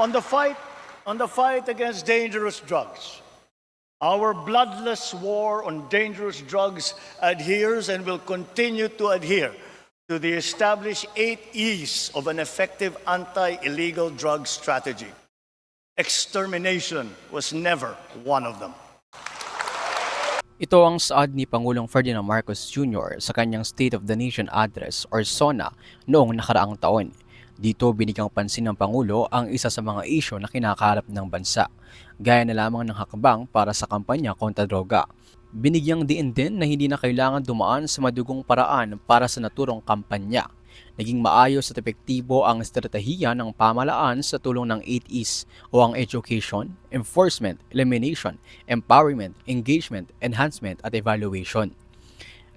On the fight, on the fight against dangerous drugs, our bloodless war on dangerous drugs adheres and will continue to adhere to the established eight E's of an effective anti-illegal drug strategy. Extermination was never one of them. Ito ang saad ni Pangulong Ferdinand Marcos Jr. sa kanyang State of the Nation Address or SONA noong nakaraang taon. Dito binigyang pansin ng Pangulo ang isa sa mga isyo na kinakaharap ng bansa, gaya na lamang ng hakbang para sa kampanya kontra droga. Binigyang diin din na hindi na kailangan dumaan sa madugong paraan para sa naturong kampanya. Naging maayos at epektibo ang estratehiya ng pamalaan sa tulong ng 8Es o ang education, enforcement, elimination, empowerment, engagement, enhancement at evaluation.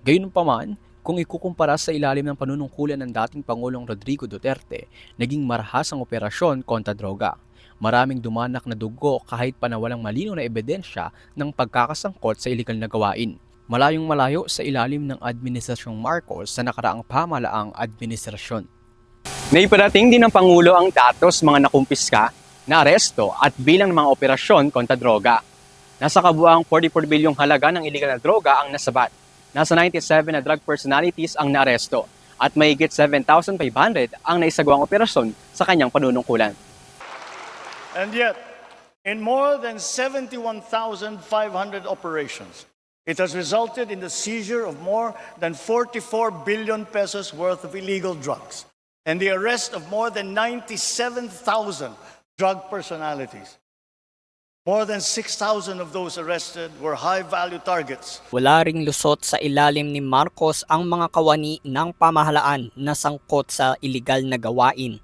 Gayunpaman, kung ikukumpara sa ilalim ng panunungkulan ng dating Pangulong Rodrigo Duterte, naging marahas ang operasyon kontra droga. Maraming dumanak na dugo kahit pa na walang malino na ebidensya ng pagkakasangkot sa ilegal na gawain. Malayong malayo sa ilalim ng Administrasyong Marcos sa nakaraang pamalaang administrasyon. Naiparating din ng Pangulo ang datos mga nakumpiska, na aresto at bilang ng mga operasyon kontra droga. Nasa kabuang 44 bilyong halaga ng illegal na droga ang nasabat. Nasa 97 na drug personalities ang naaresto at mahigit 7,500 ang naisagawang operasyon sa kanyang panunungkulan. And yet, in more than 71,500 operations, it has resulted in the seizure of more than 44 billion pesos worth of illegal drugs and the arrest of more than 97,000 drug personalities. More than 6,000 of those arrested were high value targets. Wala ring lusot sa ilalim ni Marcos ang mga kawani ng pamahalaan na sangkot sa iligal na gawain.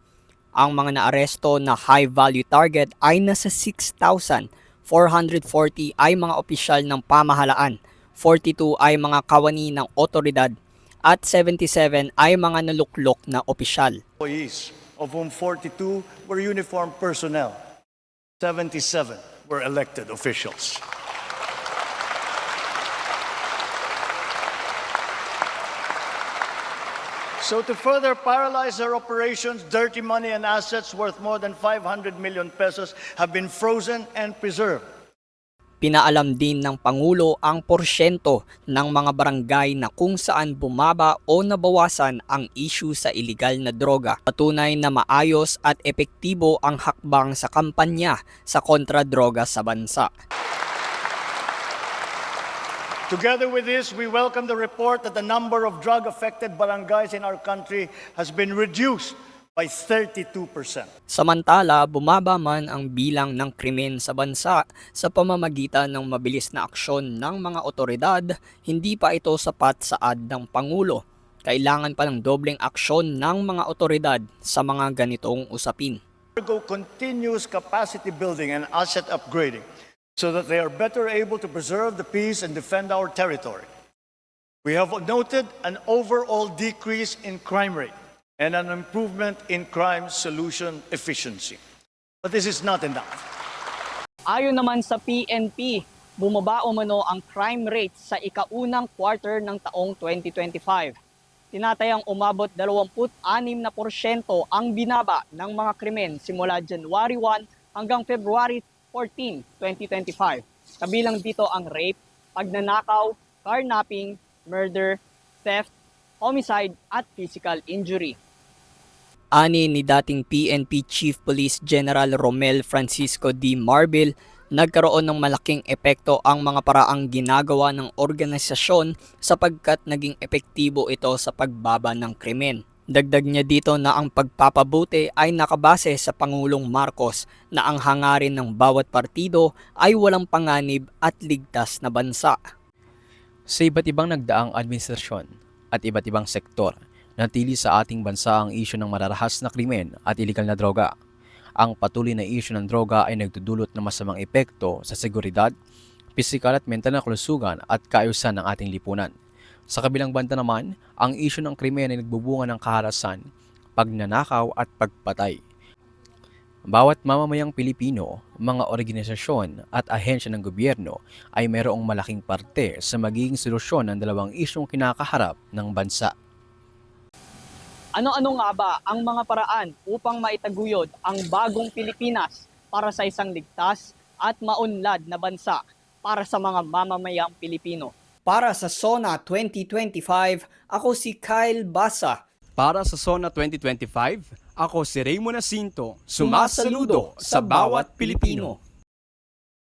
Ang mga naaresto na high-value target ay nasa 6,440 ay mga opisyal ng pamahalaan, 42 ay mga kawani ng otoridad, at 77 ay mga naluklok na opisyal. Employees, of whom 42 were uniformed personnel, 77 were elected officials. So to further paralyze their operations, dirty money and assets worth more than 500 million pesos have been frozen and preserved. Pinaalam din ng Pangulo ang porsyento ng mga barangay na kung saan bumaba o nabawasan ang issue sa iligal na droga. Patunay na maayos at epektibo ang hakbang sa kampanya sa kontra-droga sa bansa. Together with this, we welcome the report that the number of drug-affected barangays in our country has been reduced by 32%. Samantala, bumaba man ang bilang ng krimen sa bansa sa pamamagitan ng mabilis na aksyon ng mga otoridad, hindi pa ito sapat sa ad ng Pangulo. Kailangan pa ng dobleng aksyon ng mga otoridad sa mga ganitong usapin. undergo continuous capacity building and asset upgrading so that they are better able to preserve the peace and defend our territory. We have noted an overall decrease in crime rate and an improvement in crime solution efficiency. But this is not enough. Ayon naman sa PNP, bumaba umano ang crime rate sa ikaunang quarter ng taong 2025. Tinatayang umabot 26% na porsyento ang binaba ng mga krimen simula January 1 hanggang February 14, 2025. Kabilang dito ang rape, pagnanakaw, carnapping, murder, theft, homicide at physical injury. Ani ni dating PNP Chief Police General Romel Francisco D. Marbil, nagkaroon ng malaking epekto ang mga paraang ginagawa ng organisasyon sapagkat naging epektibo ito sa pagbaba ng krimen. Dagdag niya dito na ang pagpapabuti ay nakabase sa Pangulong Marcos na ang hangarin ng bawat partido ay walang panganib at ligtas na bansa. Sa iba't ibang nagdaang administrasyon at iba't ibang sektor, natili sa ating bansa ang isyu ng mararahas na krimen at ilegal na droga. Ang patuloy na isyu ng droga ay nagdudulot ng masamang epekto sa seguridad, pisikal at mental na kalusugan at kaayusan ng ating lipunan. Sa kabilang banda naman, ang isyu ng krimen ay nagbubunga ng kaharasan, pagnanakaw at pagpatay. Bawat mamamayang Pilipino, mga organisasyon at ahensya ng gobyerno ay mayroong malaking parte sa magiging solusyon ng dalawang isyong kinakaharap ng bansa. Ano-ano nga ba ang mga paraan upang maitaguyod ang bagong Pilipinas para sa isang ligtas at maunlad na bansa para sa mga mamamayang Pilipino? Para sa SONA 2025, ako si Kyle Basa. Para sa SONA 2025, ako si Raymond Jacinto, Sumasaludo sa bawat Pilipino.